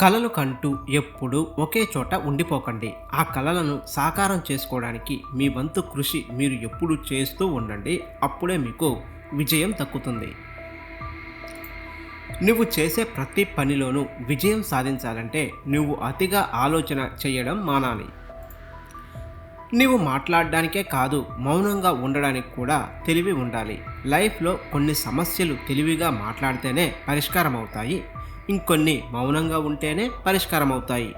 కళలు కంటూ ఎప్పుడూ ఒకే చోట ఉండిపోకండి. ఆ కళలను సాకారం చేసుకోవడానికి మీ వంతు కృషి మీరు ఎప్పుడు చేస్తూ ఉండండి. అప్పుడే మీకు విజయం దక్కుతుంది. నువ్వు చేసే ప్రతి పనిలోనూ విజయం సాధించాలంటే నువ్వు అతిగా ఆలోచన చేయడం మానాలి. నువ్వు మాట్లాడడానికే కాదు మౌనంగా ఉండడానికి కూడా తెలివి ఉండాలి. లైఫ్లో కొన్ని సమస్యలు తెలివిగా మాట్లాడితేనే పరిష్కారం అవుతాయి ఇంకొన్ని మౌనంగా ఉంటేనే పరిష్కారం అవుతాయి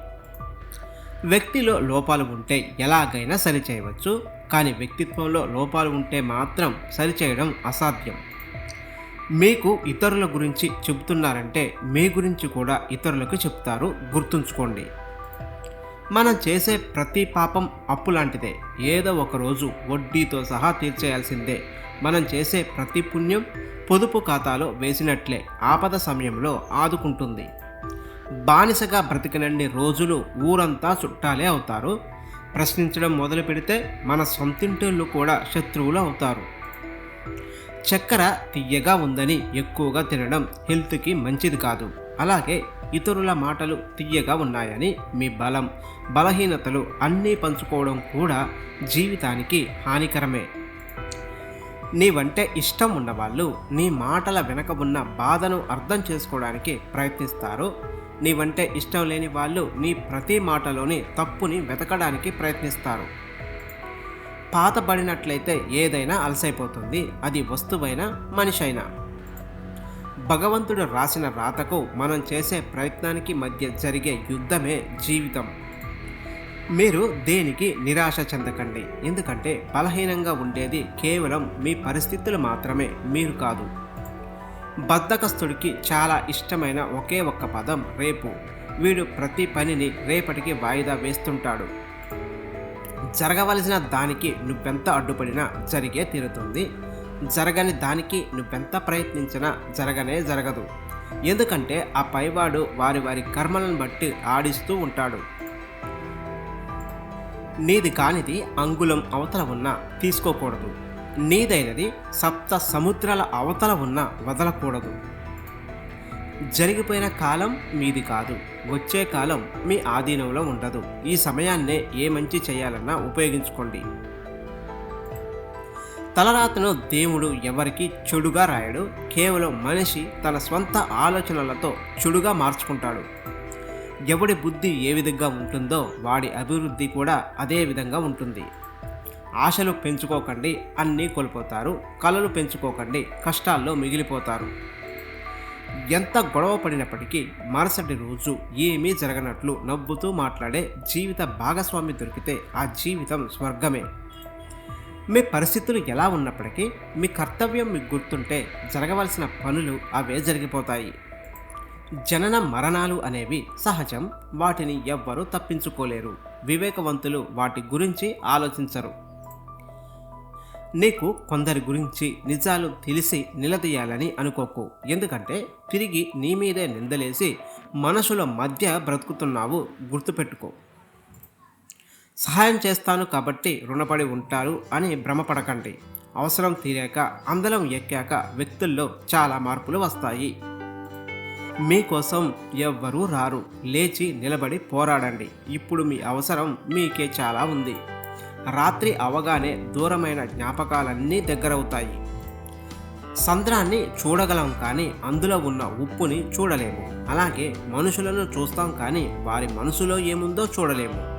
వ్యక్తిలో లోపాలు ఉంటే ఎలాగైనా సరిచేయవచ్చు కానీ వ్యక్తిత్వంలో లోపాలు ఉంటే మాత్రం సరిచేయడం అసాధ్యం. మీకు ఇతరుల గురించి చెబుతున్నారంటే మీ గురించి కూడా ఇతరులకు చెప్తారు గుర్తుంచుకోండి. మనం చేసే ప్రతి పాపం అప్పు లాంటిదే. ఏదో ఒక రోజు వడ్డీతో సహా తీర్చేయాల్సిందే. మనం చేసే ప్రతి పుణ్యం పొదుపు ఖాతాలో వేసినట్లే ఆపద సమయంలో ఆదుకుంటుంది. బానిసగా బ్రతికినన్ని రోజులు ఊరంతా చుట్టాలే అవుతారు. ప్రశ్నించడం మొదలు పెడితే మన సొంతింటిళ్ళు కూడా శత్రువులు అవుతారు. చక్కెర తియ్యగా ఉందని ఎక్కువగా తినడం హెల్త్కి మంచిది కాదు. అలాగే ఇతరుల మాటలు తియ్యగా ఉన్నాయని మీ బలం బలహీనతలు అన్నీ పంచుకోవడం కూడా జీవితానికి హానికరమే. నీవంటే ఇష్టం ఉన్నవాళ్ళు నీ మాటల వెనక ఉన్న బాధను అర్థం చేసుకోవడానికి ప్రయత్నిస్తారు. నీవంటే ఇష్టం లేని వాళ్ళు నీ ప్రతి మాటలోని తప్పుని వెతకడానికి ప్రయత్నిస్తారు. పాతబడినట్లయితే ఏదైనా అలసైపోతుంది. అది వస్తువైనా మనిషైనా. భగవంతుడు రాసిన రాతకు మనం చేసే ప్రయత్నానికి మధ్య జరిగే యుద్ధమే జీవితం. మీరు దేనికి నిరాశ చెందకండి? ఎందుకంటే బలహీనంగా ఉండేది కేవలం మీ పరిస్థితులు మాత్రమే మీరు కాదు. బద్ధకస్తుడికి చాలా ఇష్టమైన ఒకే ఒక్క పదం రేపు. వీడు ప్రతి పనిని రేపటికి వాయిదా వేస్తుంటాడు. జరగవలసిన దానికి నువ్వెంత అడ్డుపడినా జరిగే తీరుతుంది. జరగని దానికి నువ్వెంత ప్రయత్నించినా జరగనే జరగదు. ఎందుకంటే ఆ పైవాడు వారి వారి కర్మలను బట్టి ఆడిస్తూ ఉంటాడు. నీది కానిది అంగుళం అవతల ఉన్నా తీసుకోకూడదు. నీదైనది సప్త సముద్రాల అవతల ఉన్నా వదలకూడదు. జరిగిపోయిన కాలం మీది కాదు. వచ్చే కాలం మీ ఆధీనంలో ఉండదు. ఈ సమయాన్నే ఏ మంచి చేయాలన్నా ఉపయోగించుకోండి. తలరాతను దేవుడు ఎవరికి చెడుగా రాయడు. కేవలం మనిషి తన స్వంత ఆలోచనలతో చెడుగా మార్చుకుంటాడు. ఎవడి బుద్ధి ఏ విధంగా ఉంటుందో వాడి అభివృద్ధి కూడా అదే విధంగా ఉంటుంది. ఆశలు పెంచుకోకండి అన్నీ కోల్పోతారు. కళలు పెంచుకోకండి కష్టాల్లో మిగిలిపోతారు. ఎంత గొడవ పడినప్పటికీ మరుసటి రోజు ఏమీ జరగనట్లు నవ్వుతూ మాట్లాడే జీవిత భాగస్వామి దొరికితే ఆ జీవితం స్వర్గమే. మీ పరిస్థితులు ఎలా ఉన్నప్పటికీ మీ కర్తవ్యం మీకు గుర్తుంటే జరగవలసిన పనులు అవే జరిగిపోతాయి. జనన మరణాలు అనేవి సహజం వాటిని ఎవ్వరూ తప్పించుకోలేరు. వివేకవంతులు వాటి గురించి ఆలోచించరు. నీకు కొందరి గురించి నిజాలు తెలిసి నిలదీయాలని అనుకోకు. ఎందుకంటే తిరిగి నీ మీదే నిందలేసి మనుషుల మధ్య బ్రతుకుతున్నావు గుర్తుపెట్టుకో. సహాయం చేస్తాను కాబట్టి రుణపడి ఉంటారు అని భ్రమపడకండి. అవసరం తీరాక అందలం ఎక్కాక వ్యక్తుల్లో చాలా మార్పులు వస్తాయి. మీకోసం ఎవ్వరూ రారు. లేచి నిలబడి పోరాడండి. ఇప్పుడు మీ అవసరం మీకే చాలా ఉంది. రాత్రి అవగానే దూరమైన జ్ఞాపకాలన్నీ దగ్గరవుతాయి. సంద్రాన్ని చూడగలం కానీ అందులో ఉన్న ఉప్పుని చూడలేము. అలాగే మనుషులను చూస్తాం కానీ వారి మనసులో ఏముందో చూడలేము.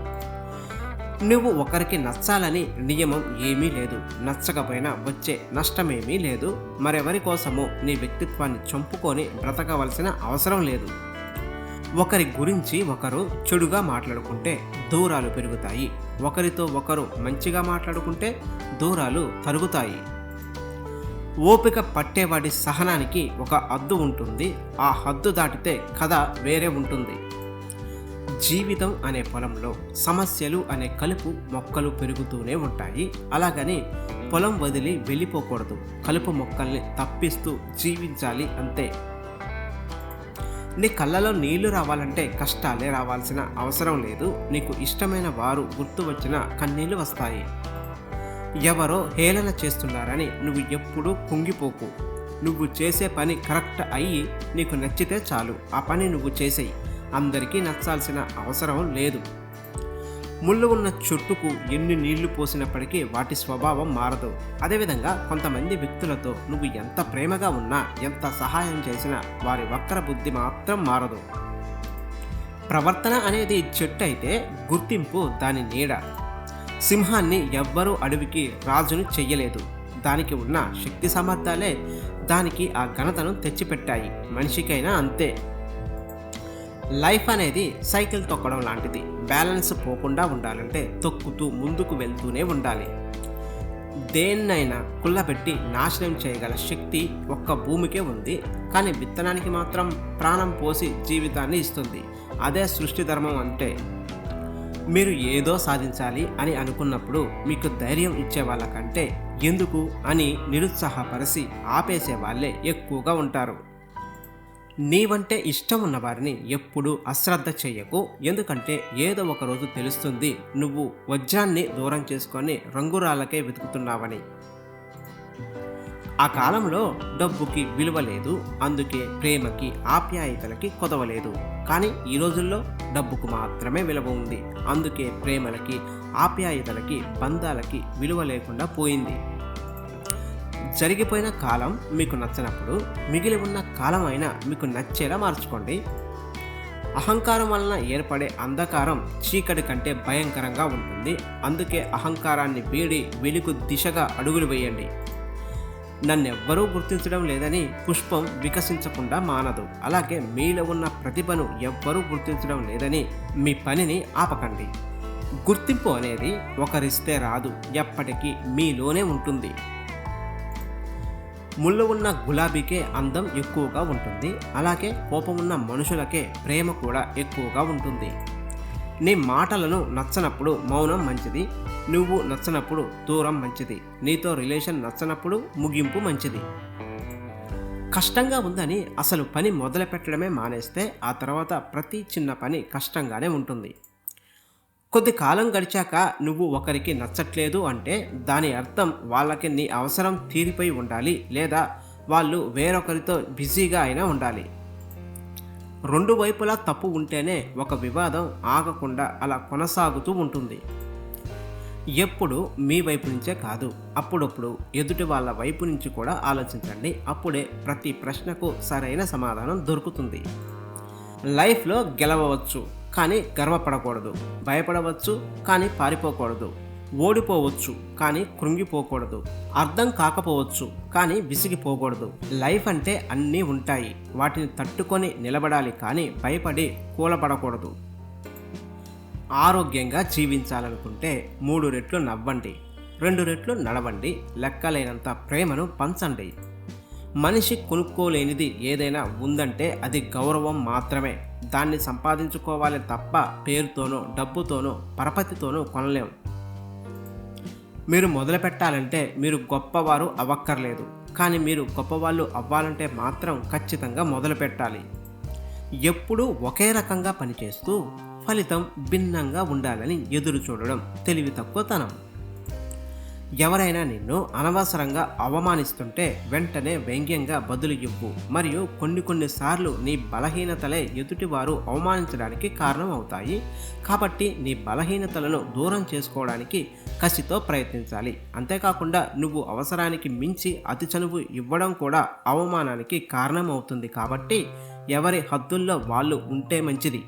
నువ్వు ఒకరికి నచ్చాలని నియమం ఏమీ లేదు. నచ్చకపోయినా వచ్చే నష్టమేమీ లేదు. మరెవరి కోసమో నీ వ్యక్తిత్వాన్ని చంపుకొని బ్రతకవలసిన అవసరం లేదు. ఒకరి గురించి ఒకరు చెడుగా మాట్లాడుకుంటే దూరాలు పెరుగుతాయి. ఒకరితో ఒకరు మంచిగా మాట్లాడుకుంటే దూరాలు తరుగుతాయి. ఓపిక పట్టేవాడి సహనానికి ఒక హద్దు ఉంటుంది. ఆ హద్దు దాటితే కథ వేరే ఉంటుంది. జీవితం అనే పొలంలో సమస్యలు అనే కలుపు మొక్కలు పెరుగుతూనే ఉంటాయి. అలాగని పొలం వదిలి వెళ్ళిపోకూడదు. కలుపు మొక్కల్ని తప్పిస్తూ జీవించాలి అంతే. నీ కళ్ళలో నీళ్ళు రావాలంటే కష్టాలే రావాల్సిన అవసరం లేదు. నీకు ఇష్టమైన వారు గుర్తు వచ్చిన కన్నీళ్ళు వస్తాయి. ఎవరో హేళన చేస్తున్నారని నువ్వు ఎప్పుడూ కుంగిపోకు. నువ్వు చేసే పని కరెక్ట్ అయ్యి నీకు నచ్చితే చాలు. ఆ పని నువ్వు చేసేయి. అందరికీ నచ్చాల్సిన అవసరం లేదు. ముళ్ళు ఉన్న చెట్టుకు ఎన్ని నీళ్ళు పోసినప్పటికీ వాటి స్వభావం మారదు. అదేవిధంగా కొంతమంది వ్యక్తులతో నువ్వు ఎంత ప్రేమగా ఉన్నా ఎంత సహాయం చేసినా వారి వక్ర బుద్ధి మాత్రం మారదు. ప్రవర్తన అనేది చెట్టు అయితే గుర్తింపు దాని నీడ. సింహాన్ని ఎవ్వరూ అడవికి రాజును చెయ్యలేదు. దానికి ఉన్న శక్తి సామర్థ్యాలే దానికి ఆ ఘనతను తెచ్చిపెట్టాయి. మనిషికైనా అంతే. లైఫ్ అనేది సైకిల్ తొక్కడం లాంటిది. బ్యాలెన్స్ పోకుండా ఉండాలంటే తొక్కుతూ ముందుకు వెళ్తూనే ఉండాలి. దేన్నైనా కుళ్ళబెట్టి నాశనం చేయగల శక్తి ఒక్క భూమికే ఉంది. కానీ విత్తనానికి మాత్రం ప్రాణం పోసి జీవితాన్ని ఇస్తుంది. అదే సృష్టి ధర్మం అంటే మీరు ఏదో సాధించాలి అని అనుకున్నప్పుడు మీకు ధైర్యం ఇచ్చే వాళ్ళకంటే ఎందుకు అని నిరుత్సాహపరిచి ఆపేసే వాళ్ళే ఎక్కువగా ఉంటారు. నీవంటే ఇష్టం ఉన్న వారిని ఎప్పుడూ అశ్రద్ధ చేయకు. ఎందుకంటే ఏదో ఒక రోజు తెలుస్తుంది నువ్వు వజ్రాన్ని దూరం చేసుకొని రంగురాళ్ళకే వెతుకుతున్నావని. ఆ కాలంలో డబ్బుకి విలువ లేదు అందుకే ప్రేమకి ఆప్యాయతలకి కొదవలేదు కానీ ఈ రోజుల్లో డబ్బుకు మాత్రమే విలువ ఉంది. అందుకే ప్రేమలకి ఆప్యాయతలకి బంధాలకి విలువ లేకుండా పోయింది. జరిగిపోయిన కాలం మీకు నచ్చినప్పుడు మిగిలి ఉన్న కాలం అయినా మీకు నచ్చేలా మార్చుకోండి. అహంకారం వలన ఏర్పడే అంధకారం చీకటి కంటే భయంకరంగా ఉంటుంది. అందుకే అహంకారాన్ని వీడి వెలుగు దిశగా అడుగులు వేయండి. నన్నెవ్వరూ గుర్తించడం లేదని పుష్పం వికసించకుండా మానదు. అలాగే మీలో ఉన్న ప్రతిభను ఎవ్వరూ గుర్తించడం లేదని మీ పనిని ఆపకండి. గుర్తింపు అనేది ఒకరిస్తే రాదు ఎప్పటికీ మీలోనే ఉంటుంది. ముళ్ళు ఉన్న గులాబీకే అందం ఎక్కువగా ఉంటుంది. అలాగే కోపం ఉన్న మనుషులకే ప్రేమ కూడా ఎక్కువగా ఉంటుంది. నీ మాటలను నచ్చనప్పుడు మౌనం మంచిది. నువ్వు నచ్చనప్పుడు దూరం మంచిది. నీతో రిలేషన్ నచ్చనప్పుడు ముగింపు మంచిది. కష్టంగా ఉందని అసలు పని మొదలు పెట్టడమే మానేస్తే ఆ తర్వాత ప్రతి చిన్న పని కష్టంగానే ఉంటుంది. కొద్ది కాలం గడిచాక నువ్వు ఒకరికి నచ్చట్లేదు అంటే దాని అర్థం వాళ్ళకి నీ అవసరం తీరిపోయి ఉండాలి లేదా వాళ్ళు వేరొకరితో బిజీగా అయినా ఉండాలి. రెండు వైపులా తప్పు ఉంటేనే ఒక వివాదం ఆగకుండా అలా కొనసాగుతూ ఉంటుంది. ఎప్పుడు మీ వైపు నుంచే కాదు అప్పుడప్పుడు ఎదుటి వాళ్ళ వైపు నుంచి కూడా ఆలోచించండి. అప్పుడే ప్రతి ప్రశ్నకు సరైన సమాధానం దొరుకుతుంది. లైఫ్లో గెలవవచ్చు. కానీ గర్వపడకూడదు. భయపడవచ్చు కానీ పారిపోకూడదు. ఓడిపోవచ్చు కానీ కృంగిపోకూడదు. అర్థం కాకపోవచ్చు కానీ విసిగిపోకూడదు. లైఫ్ అంటే అన్నీ ఉంటాయి. వాటిని తట్టుకొని నిలబడాలి కానీ భయపడి కూలపడకూడదు ఆరోగ్యంగా జీవించాలనుకుంటే మూడు రెట్లు నవ్వండి. రెండు రెట్లు నడవండి. లెక్కలేనంత ప్రేమను పంచండి. మనిషి కొనుక్కోలేనిది ఏదైనా ఉందంటే అది గౌరవం మాత్రమే. దాన్ని సంపాదించుకోవాలి తప్ప పేరుతోనో డబ్బుతోనో పరపతితోనో కొనలేం. మీరు మొదలు పెట్టాలంటే మీరు గొప్పవారు అవ్వక్కర్లేదు. కానీ మీరు గొప్పవాళ్ళు అవ్వాలంటే మాత్రం ఖచ్చితంగా మొదలు పెట్టాలి ఎప్పుడూ ఒకే రకంగా పనిచేస్తూ ఫలితం భిన్నంగా ఉండాలని ఎదురు చూడడం తెలివి తక్కువతనం ఎవరైనా నిన్ను అనవసరంగా అవమానిస్తుంటే వెంటనే వ్యంగ్యంగా బదులు ఇవ్వు. మరియు కొన్ని కొన్ని సార్లు నీ బలహీనతలే ఎదుటివారు అవమానించడానికి కారణం అవుతాయి కాబట్టి నీ బలహీనతలను దూరం చేసుకోవడానికి కసితో ప్రయత్నించాలి. అంతేకాకుండా నువ్వు అవసరానికి మించి అతి చనువు ఇవ్వడం కూడా అవమానానికి కారణం అవుతుంది కాబట్టి ఎవరి హద్దుల్లో వాళ్ళు ఉంటే మంచిది.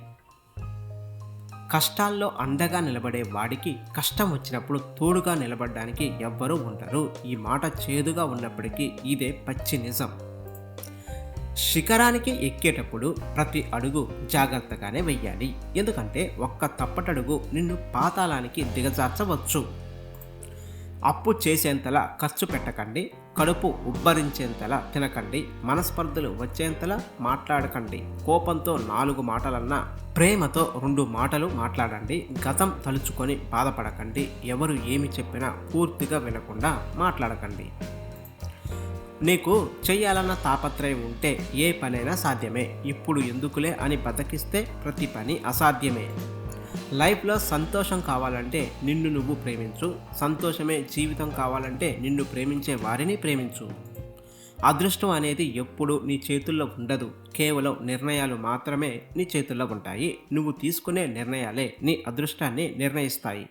కష్టాల్లో అండగా నిలబడే వాడికి కష్టం వచ్చినప్పుడు తోడుగా నిలబడడానికి ఎవ్వరూ ఉండరు. ఈ మాట చేదుగా ఉన్నప్పటికీ ఇదే పచ్చి నిజం. శిఖరానికి ఎక్కేటప్పుడు ప్రతి అడుగు జాగ్రత్తగానే వెయ్యాలి. ఎందుకంటే ఒక్క తప్పటడుగు నిన్ను పాతాళానికి దిగజార్చవచ్చు. అప్పు చేసేంతలా ఖర్చు పెట్టకండి కడుపు ఉబ్బరించేంతలా తినకండి మనస్పర్ధలు వచ్చేంతలా మాట్లాడకండి. కోపంతో నాలుగు మాటలన్నా ప్రేమతో రెండు మాటలు మాట్లాడండి గతం తలుచుకొని బాధపడకండి ఎవరు ఏమి చెప్పినా పూర్తిగా వినకుండా మాట్లాడకండి. నీకు చేయాలన్న తాపత్రయం ఉంటే ఏ పనైనా సాధ్యమే. ఇప్పుడు ఎందుకులే అని బతకిస్తే ప్రతి పని అసాధ్యమే. లైఫ్లో సంతోషం కావాలంటే నిన్ను నువ్వు ప్రేమించు. సంతోషమే జీవితం కావాలంటే నిన్ను ప్రేమించే వారిని ప్రేమించు. అదృష్టం అనేది ఎప్పుడు నీ చేతుల్లో ఉండదు. కేవలం నిర్ణయాలు మాత్రమే నీ చేతుల్లో ఉంటాయి. నువ్వు తీసుకునే నిర్ణయాలే నీ అదృష్టాన్ని నిర్ణయిస్తాయి.